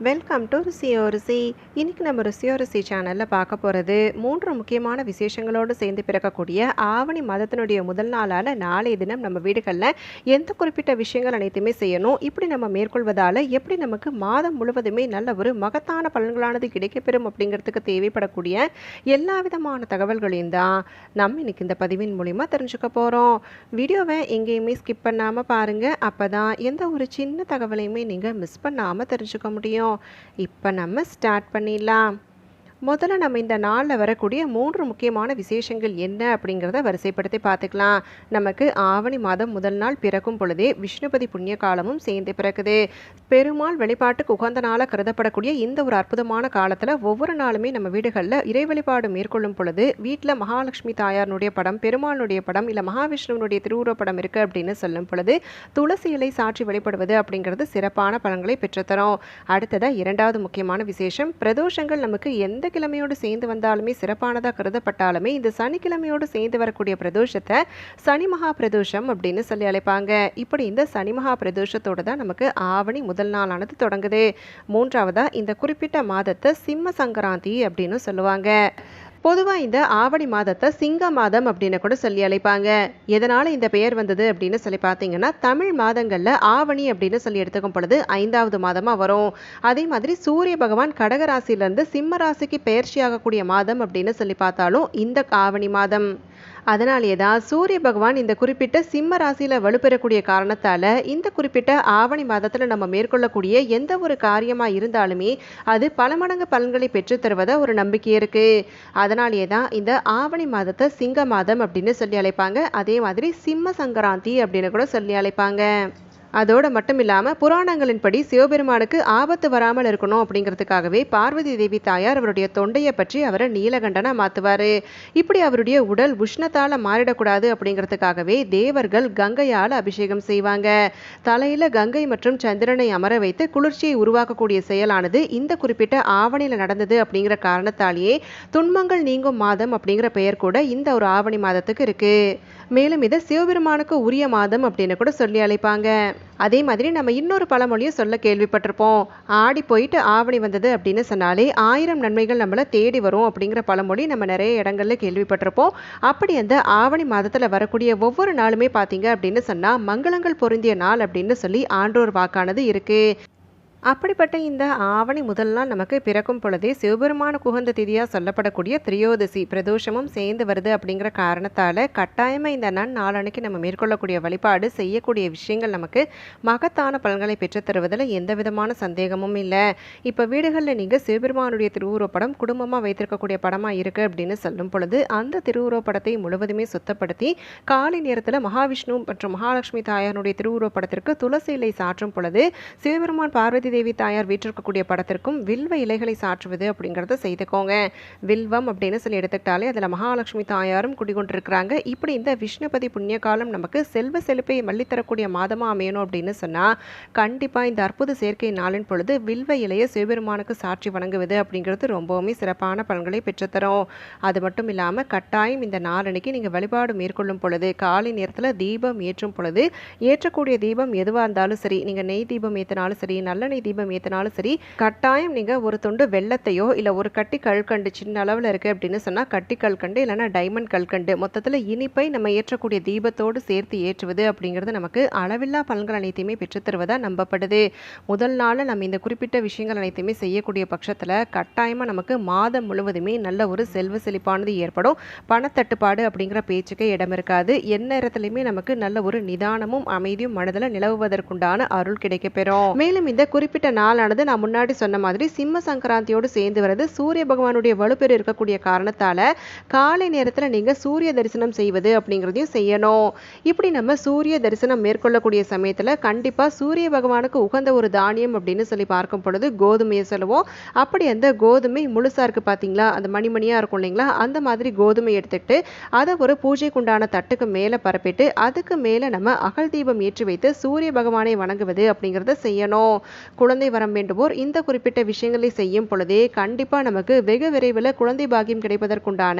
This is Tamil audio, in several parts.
வெல்கம் டு ருசியோரிசி இன்றைக்கி இன்னைக்கு நம்ம ருசியோரிசி சேனலில் பார்க்க போகிறது மூன்று முக்கியமான விசேஷங்களோடு சேர்ந்து பிறக்கக்கூடிய ஆவணி மாதத்தினுடைய முதல் நாளான நாளைய தினம் நம்ம வீடுகளில் எந்த குறிப்பிட்ட விஷயங்கள் அனைத்துமே செய்யணும் இப்படி நம்ம மேற்கொள்வதால் எப்படி நமக்கு மாதம் முழுவதுமே நல்ல ஒரு மகத்தான பலன்களானது கிடைக்கப்பெறும் அப்படிங்கிறதுக்கு தேவைப்படக்கூடிய எல்லா விதமான தகவல்களையும் தான் நம்ம இன்னைக்கு இந்த பதிவின் மூலிமா தெரிஞ்சுக்க போகிறோம் வீடியோவை எங்கேயுமே ஸ்கிப் பண்ணாமல் பாருங்கள் அப்போ தான் எந்த ஒரு சின்ன தகவலையுமே நீங்கள் மிஸ் பண்ணாமல் தெரிஞ்சுக்க முடியும். இப்போ நம்ம ஸ்டார்ட் பண்ணிடலாம். முதல்ல நம்ம இந்த நாளில் வரக்கூடிய மூன்று முக்கியமான விசேஷங்கள் என்ன அப்படிங்கிறத வரிசைப்படுத்தி பார்த்துக்கலாம். நமக்கு ஆவணி மாதம் முதல் நாள் பிறக்கும் பொழுதே விஷ்ணுபதி புண்ணிய காலமும் சேர்ந்து பிறக்குது. பெருமாள் வழிபாட்டுக்கு உகந்த நாளாக கருதப்படக்கூடிய இந்த ஒரு அற்புதமான காலத்தில் ஒவ்வொரு நாளுமே நம்ம வீடுகளில் இறை வழிபாடு மேற்கொள்ளும் பொழுது வீட்டில் மகாலட்சுமி தாயாருடைய படம் பெருமாளுடைய படம் இல்லை மகாவிஷ்ணுவனுடைய திருவுருவப் படம் இருக்குது அப்படின்னு சொல்லும் பொழுது துளசி இலை சாற்றி வழிபடுவது அப்படிங்கிறது சிறப்பான பலன்களை பெற்றுத்தரும். அடுத்ததாக இரண்டாவது முக்கியமான விசேஷம் பிரதோஷங்கள் நமக்கு எந்த வியாழக்கிழமையோடு சேர்ந்து வந்தாலுமே சிறப்பானதாக கருதப்பட்டாலுமே இந்த சனிக்கிழமையோடு சேர்ந்து வரக்கூடிய பிரதோஷத்தை சனி மகா பிரதோஷம் அப்படின்னு சொல்லி அழைப்பாங்க. இப்படி இந்த சனி மகா பிரதோஷத்தோடு தான் நமக்கு ஆவணி முதல் நாளானது தொடங்குது. மூன்றாவதாக இந்த குறிப்பிட்ட மாதத்தை சிம்ம சங்கராந்தி அப்படின்னு சொல்லுவாங்க. பொதுவாக இந்த ஆவணி மாதத்தை சிங்க மாதம் அப்படின்னு கூட சொல்லி அழைப்பாங்க. எதனால் இந்த பெயர் வந்தது அப்படின்னு சொல்லி பார்த்தீங்கன்னா தமிழ் மாதங்களில் ஆவணி அப்படின்னு சொல்லி எடுத்துக்கும் பொழுது ஐந்தாவது மாதமாக வரும். அதே மாதிரி சூரிய பகவான் கடகராசியிலேருந்து சிம்ம ராசிக்கு பெயர்ச்சியாகக்கூடிய மாதம் அப்படின்னு சொல்லி பார்த்தாலும் இந்த ஆவணி மாதம். அதனாலேயே தான் சூரிய பகவான் இந்த குறிப்பிட்ட சிம்ம ராசியில் வலுப்பெறக்கூடிய காரணத்தால் இந்த குறிப்பிட்ட ஆவணி மாதத்தில் நம்ம மேற்கொள்ளக்கூடிய எந்த ஒரு காரியமாக இருந்தாலுமே அது பல மடங்கு பலன்களை பெற்றுத்தருவதா ஒரு நம்பிக்கை இருக்குது அதனாலேயே தான் இந்த ஆவணி மாதத்தை சிங்க மாதம் அப்படின்னு சொல்லி அழைப்பாங்க. அதே மாதிரி சிம்ம சங்கராந்தி அப்படின்னு கூட சொல்லி அழைப்பாங்க. அதோடு மட்டும் இல்லாமல் புராணங்களின்படி சிவபெருமானுக்கு ஆபத்து வராமல் இருக்கணும் அப்படிங்கிறதுக்காகவே பார்வதி தேவி தாயார் அவருடைய தொண்டையை பற்றி அவரை நீலகண்டனாக மாற்றுவார் இப்படி அவருடைய உடல் உஷ்ணத்தால் மாறிடக்கூடாது அப்படிங்கிறதுக்காகவே தேவர்கள் கங்கையால் அபிஷேகம் செய்வாங்க. தலையில் கங்கை மற்றும் சந்திரனை அமர வைத்து குளிர்ச்சியை உருவாக்கக்கூடிய செயலானது இந்த குறிப்பிட்ட ஆவணியில் நடந்தது அப்படிங்கிற காரணத்தாலேயே துன்பங்கள் நீங்கும் மாதம் அப்படிங்கிற பெயர் கூட இந்த ஒரு ஆவணி மாதத்துக்கு இருக்குது மேலும் இதை சிவபெருமானுக்கு உரிய மாதம் அப்படின்னு கூட சொல்லி அழைப்பாங்க. அதே மாதிரி நம்ம இன்னொரு பழமொழியும் சொல்ல கேள்விப்பட்டிருப்போம். ஆடி போயிட்டு ஆவணி வந்தது அப்படின்னு சொன்னாலே ஆயிரம் நன்மைகள் நம்மளை தேடி வரும் அப்படிங்கிற பழமொழி நம்ம நிறைய இடங்கள்ல கேள்விப்பட்டிருப்போம். அப்படி அந்த ஆவணி மாதத்தில் வரக்கூடிய ஒவ்வொரு நாளுமே பார்த்தீங்க அப்படின்னு சொன்னால் மங்களங்கள் பொருந்திய நாள் அப்படின்னு சொல்லி ஆண்டோர் வாக்கானது இருக்கு. அப்படிப்பட்ட இந்த ஆவணி முதல் நாள் நமக்கு பிறக்கும் பொழுதே சிவபெருமான குகந்த திதியாக சொல்லப்படக்கூடிய திரியோதசி பிரதோஷமும் சேர்ந்து வருது அப்படிங்கிற காரணத்தால் கட்டாயமாக இந்த நன் நாளன்னைக்கு நம்ம மேற்கொள்ளக்கூடிய வழிபாடு செய்யக்கூடிய விஷயங்கள் நமக்கு மகத்தான பலன்களை பெற்றுத்தருவதில் எந்த விதமான சந்தேகமும் இல்லை. இப்போ வீடுகளில் நீங்கள் சிவபெருமானுடைய திருவுருவப்படம் குடும்பமாக வைத்திருக்கக்கூடிய படமாக இருக்குது அப்படின்னு சொல்லும் பொழுது அந்த திருவுருவப்படத்தை முழுவதுமே சுத்தப்படுத்தி காலை நேரத்தில் மகாவிஷ்ணு மற்றும் மகாலட்சுமி தாயாருடைய திருவுருவப்படத்திற்கு துளசி இலை சாற்றும் பொழுது சிவபெருமான் பார்வதி தேவி தாயார் வீற்றிருக்கக்கூடிய படத்திற்கும் வில்வ இலைகளை சாற்றுவது அப்படிங்கிறத செய்துக்கோங்க. வில்வம் அப்படின்னு சொல்லி எடுத்துக்கிட்டாலே அதில் மகாலட்சுமி தாயாரும் குடிகொண்டிருக்கிறாங்க. இப்படி இந்த விஷ்ணுபதி புண்ணிய காலம் நமக்கு செல்வ செழிப்பை மல்லித்தரக்கூடிய மாதமாக அமையணும் அப்படின்னு சொன்னால் கண்டிப்பாக இந்த அற்புத சேர்க்கை நாளின் பொழுது வில்வ இலையை சிவபெருமானுக்கு சாட்சி வணங்குவது அப்படிங்கிறது ரொம்பவுமே சிறப்பான பலன்களை பெற்றுத்தரும். அது மட்டும் இல்லாமல் கட்டாயம் இந்த நாளன்னைக்கு நீங்கள் வழிபாடு மேற்கொள்ளும் பொழுது காலை நேரத்தில் தீபம் ஏற்றும் பொழுது ஏற்றக்கூடிய தீபம் எதுவாக இருந்தாலும் சரி நீங்கள் நெய் தீபம் ஏற்றினாலும் சரி நல்லெண்ணெய் தீபம் ஏற்றினாலும் சரி கட்டாயம் நீங்கள் ஒரு துண்டு வெள்ளத்தையோ இல்லை ஒரு கட்டி கல்கண்டு சின்ன அளவில் இருக்குது அப்படின்னு சொன்னால் கட்டி கல்கண்டு இல்லைன்னா டைமண்ட் கல்கண்டு. மொத்தத்தில் இனிப்பை நம்ம ஏற்றக்கூடிய தீபத்தோடு சேர்த்து ஏற்றுவது அப்படிங்கிறது நமக்கு அளவில்லா பலன்கள் அனைத்தையுமே பெற்றுத்தருவதாக நம்பப்படுது. முதல் நாளில் நம்ம இந்த குறிப்பிட்ட விஷயங்கள் அனைத்தையுமே செய்யக்கூடிய பட்சத்தில் கட்டாயமாக நமக்கு மாதம் முழுவதுமே நல்ல ஒரு செல்வ செழிப்பானது ஏற்படும். பணத்தட்டுப்பாடு அப்படிங்கிற பேச்சுக்கே இடம் இருக்காது. எந்நேரத்துலையுமே நமக்கு நல்ல ஒரு நிதானமும் அமைதியும் மனதில் நிலவுவதற்குண்டான அருள் கிடைக்கப்பெறும். மேலும் இந்த குறிப்பிட்ட குறிப்பிட்ட நாளானது நான் முன்னாடி சொன்ன மாதிரி சிம்ம சங்கராந்தியோடு சேர்ந்து வரது சூரிய பகவானுடைய வலுப்பெரு இருக்கக்கூடிய காரணத்தால் காலை நேரத்தில் நீங்கள் சூரிய தரிசனம் செய்வது அப்படிங்கிறதையும் செய்யணும். இப்படி நம்ம சூரிய தரிசனம் மேற்கொள்ளக்கூடிய சமயத்தில் கண்டிப்பாக சூரிய பகவானுக்கு உகந்த ஒரு தானியம் அப்படின்னு சொல்லி பார்க்கும் பொழுது கோதுமையை சொல்லுவோம். அப்படி அந்த கோதுமை முழுசாக இருக்குது பார்த்தீங்களா அந்த மணிமணியாக இருக்கும் இல்லைங்களா? அந்த மாதிரி கோதுமை எடுத்துக்கிட்டு அதை ஒரு பூஜைக்குண்டான தட்டுக்கு மேலே பரப்பிட்டு அதுக்கு மேலே நம்ம அகல் தீபம் ஏற்றி வைத்து சூரிய பகவானை வணங்குவது அப்படிங்கிறத செய்யணும். குழந்தை வரம் வேண்டுவோர் இந்த குறிப்பிட்ட விஷயங்களை செய்யும் பொழுதே கண்டிப்பாக நமக்கு வெகு விரைவில் குழந்தை பாக்கியம் கிடைப்பதற்குண்டான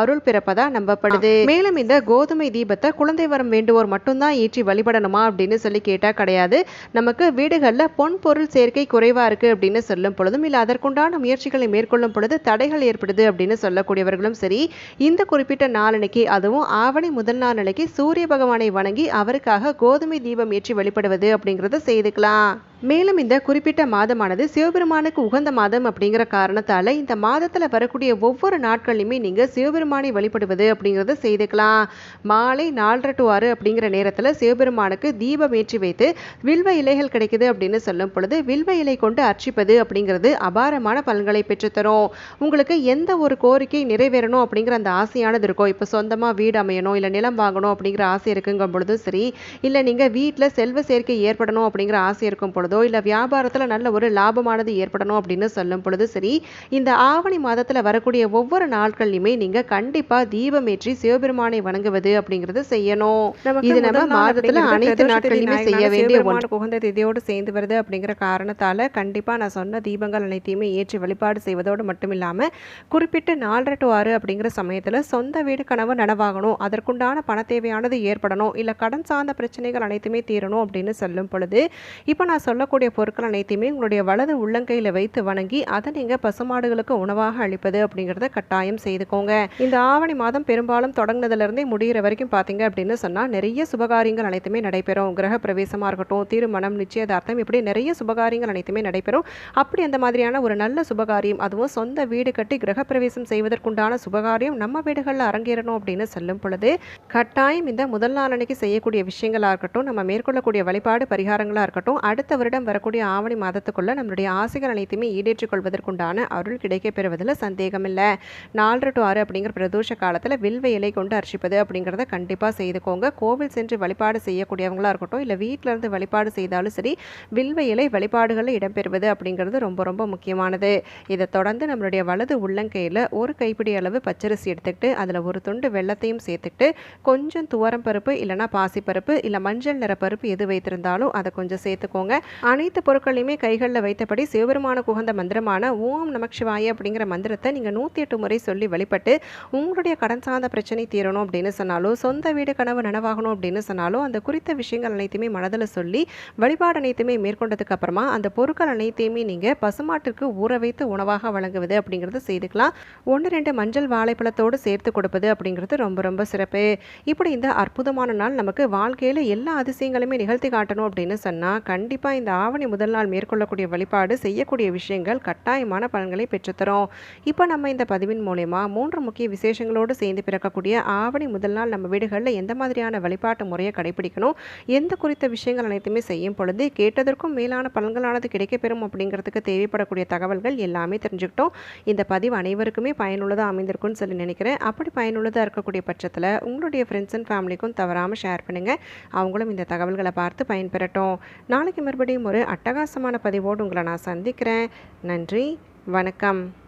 அருள் பிறப்பதா நம்பப்படுது. மேலும் இந்த கோதுமை தீபத்தை குழந்தை வரம் வேண்டுவோர் மட்டும்தான் ஏற்றி வழிபடணுமா அப்படின்னு சொல்லி கேட்டால் கிடையாது. நமக்கு வீடுகளில் பொன் பொருள் சேர்க்கை குறைவாக இருக்குது அப்படின்னு சொல்லும் பொழுதும் இல்லை அதற்குண்டான முயற்சிகளை மேற்கொள்ளும் பொழுது தடைகள் ஏற்படுது அப்படின்னு சொல்லக்கூடியவர்களும் சரி இந்த குறிப்பிட்ட நாளன்னைக்கு அதுவும் ஆவணி முதல் நாள் அன்னைக்கு சூரிய பகவானை வணங்கி அவருக்காக கோதுமை தீபம் ஏற்றி வழிபடுவது அப்படிங்கிறத செய்துக்கலாம். மேலும் இந்த குறிப்பிட்ட மாதமானது சிவபெருமானுக்கு உகந்த மாதம் அப்படிங்கிற காரணத்தால் இந்த மாதத்தில் வரக்கூடிய ஒவ்வொரு நாட்கள்லையுமே நீங்கள் சிவபெருமானை வழிபடுவது அப்படிங்கிறத செய்துக்கலாம். மாலை நாலரை டு ஆறு அப்படிங்கிற நேரத்தில் சிவபெருமானுக்கு தீபம் ஏற்றி வைத்து வில்வ இலைகள் கிடைக்குது அப்படின்னு சொல்லும் பொழுது வில்வ இலை கொண்டு அர்ச்சிப்பது அப்படிங்கிறது அபாரமான பலன்களை பெற்றுத்தரும். உங்களுக்கு எந்த ஒரு கோரிக்கை நிறைவேறணும் அப்படிங்கிற அந்த ஆசையானது இருக்கும் இப்போ சொந்தமாக வீடு அமையணும் இல்லை நிலம் வாங்கணும் அப்படிங்கிற ஆசை இருக்குங்கும் பொழுதும் சரி இல்லை நீங்கள் வீட்டில் செல்வ சேர்க்கை ஏற்படணும் அப்படிங்கிற ஆசை இருக்கும் பொழுது பொழுதோ இல்லை வியாபாரத்தில் நல்ல ஒரு லாபமானது ஏற்படணும் அப்படின்னு சொல்லும் பொழுது சரி இந்த ஆவணி மாதத்தில் வரக்கூடிய ஒவ்வொரு நாட்கள்லையுமே நீங்கள் கண்டிப்பாக தீபம் ஏற்றி சிவபெருமானை வணங்குவது அப்படிங்கிறது செய்யணும். இது நம்ம மாதத்தில் அனைத்து நாட்களையுமே செய்ய வேண்டிய ஒன்று. உகந்த திதியோடு சேர்ந்து வருது அப்படிங்கிற காரணத்தால் கண்டிப்பாக நான் சொன்ன தீபங்கள் அனைத்தையுமே ஏற்றி வழிபாடு செய்வதோடு மட்டும் இல்லாமல் குறிப்பிட்ட நாலரை டு ஆறு அப்படிங்கிற சமயத்தில் சொந்த வீடு கனவு நனவாகணும். அதற்குண்டான பண தேவையானது ஏற்படணும். இல்லை கடன் சார்ந்த பிரச்சனைகள் அனைத்துமே தீரணும் அப்படின்னு சொல்லும் பொழுது இப்போ நான் சொல்ல சொல்லக்கூடிய பொருட்கள் அனைத்தையுமே உங்களுடைய வலது உள்ளங்கையில் வைத்து வணங்கி அதை நீங்கள் பசுமாடுகளுக்கு உணவாக அளிப்பது அப்படிங்கிறத கட்டாயம் செய்துக்கோங்க. இந்த ஆவணி மாதம் பெரும்பாலும் தொடங்கினதுலேருந்தே முடிகிற வரைக்கும் பார்த்தீங்க அப்படின்னு சொன்னால் நிறைய சுபகாரியங்கள் அனைத்துமே நடைபெறும். கிரக பிரவேசமாக இருக்கட்டும் திருமணம் நிச்சயதார்த்தம் இப்படி நிறைய சுபகாரியங்கள் அனைத்துமே நடைபெறும். அப்படி அந்த மாதிரியான ஒரு நல்ல சுபகாரியம் அதுவும் சொந்த வீடு கட்டி கிரக பிரவேசம் செய்வதற்குண்டான சுபகாரியம் நம்ம வீடுகளில் அரங்கேறணும் அப்படின்னு சொல்லும் பொழுது கட்டாயம் இந்த முதல் நாள் அன்னைக்கு செய்யக்கூடிய விஷயங்களாக இருக்கட்டும் நம்ம மேற்கொள்ளக்கூடிய வழிபாடு பரிகாரங்களாக இருக்கட்டும் அடுத்த வருடம் வரக்கூடிய ஆவணி மாதத்துக்குள்ள நம்மளுடைய ஆசைகள் அனைத்துமே ஈடேற்றிக் கொள்வதற்குண்டான அருள் கிடைக்க பெறுவதில் சந்தேகமில்லை. நாலு டு ஆறு அப்படிங்கிற பிரதோஷ காலத்தில் வில்வ இலை கொண்டு அர்ச்சிப்பது அப்படிங்கிறத கண்டிப்பாக செய்துக்கோங்க. கோவில் சென்று வழிபாடு செய்யக்கூடியவங்களாக இருக்கட்டும் இல்லை வீட்டிலேருந்து வழிபாடு செய்தாலும் சரி வில்வ இலை வழிபாடுகளில் இடம்பெறுவது அப்படிங்கிறது ரொம்ப ரொம்ப முக்கியமானது. இதை தொடர்ந்து நம்மளுடைய வலது உள்ளங்கையில் ஒரு கைப்பிடி அளவு பச்சரிசி எடுத்துக்கிட்டு அதில் ஒரு துண்டு வெள்ளத்தையும் சேர்த்துக்கிட்டு கொஞ்சம் துவரம் பருப்பு இல்லைனா பாசிப்பருப்பு இல்லை மஞ்சள் நிற பருப்பு எது வைத்திருந்தாலும் அதை கொஞ்சம் சேர்த்துக்கோங்க. அனைத்து பொருட்களையுமே கைகளில் வைத்தபடி சிவபெருமானுக்கு உகந்த மந்திரமான ஓம் நமக்ஷிவாய அப்படிங்கிற மந்திரத்தை நீங்கள் நூற்றி எட்டு முறை சொல்லி வழிபட்டு உங்களுடைய கடன் சார்ந்த பிரச்சனை தீரணும் அப்படின்னு சொன்னாலும் சொந்த வீடு கனவு நனவாகணும் அப்படின்னு சொன்னாலும் அந்த குறித்த விஷயங்கள் அனைத்துமே மனதில் சொல்லி வழிபாடு அனைத்துமே மேற்கொண்டதுக்கு அப்புறமா அந்த பொருட்கள் அனைத்தையுமே நீங்கள் பசுமாட்டிற்கு ஊற வைத்து உணவாக வழங்குவது அப்படிங்கிறது செய்துக்கலாம். ஒன்று ரெண்டு மஞ்சள் வாழைப்பழத்தோடு சேர்த்து கொடுப்பது அப்படிங்கிறது ரொம்ப ரொம்ப சிறப்பு. இப்படி இந்த அற்புதமான நாள் நமக்கு வாழ்க்கையில் எல்லா அதிசயங்களுமே நிகழ்த்தி காட்டணும் அப்படின்னு சொன்னால் கண்டிப்பாக இந்த ஆவணி முதல் நாள் மேற்கொள்ளக்கூடிய வழிபாடு செய்யக்கூடிய விஷயங்கள் கட்டாயமான பலன்களை பெற்றுத்தரும். இப்போ நம்ம இந்த பதிவின் மூலயமா மூன்று முக்கிய விசேஷங்களோடு சேர்ந்து பிறக்கக்கூடிய ஆவணி முதல் நாள் நம்ம வீடுகளில் எந்த மாதிரியான வழிபாட்டு முறையை கடைபிடிக்கணும் எந்த குறித்த விஷயங்கள் அனைத்துமே செய்யும் பொழுது கேட்டதற்கும் மேலான பலன்களானது கிடைக்கப்பெறும் அப்படிங்கிறதுக்கு தேவைப்படக்கூடிய தகவல்கள் எல்லாமே தெரிஞ்சுக்கிட்டோம். இந்த பதிவு அனைவருக்குமே பயனுள்ளதாக அமைந்திருக்கும்னு சொல்லி நினைக்கிறேன். அப்படி பயனுள்ளதாக இருக்கக்கூடிய பட்சத்தில் உங்களுடைய ஃப்ரெண்ட்ஸ் அண்ட் ஃபேமிலிக்கும் தவறாமல் ஷேர் பண்ணுங்கள் அவங்களும் இந்த தகவல்களை பார்த்து பயன்பெறட்டும். நாளைக்கு மறுபடியும் ஒரு அட்டகாசமான பதிவோடு உங்களை நான் சந்திக்கிறேன். நன்றி வணக்கம்.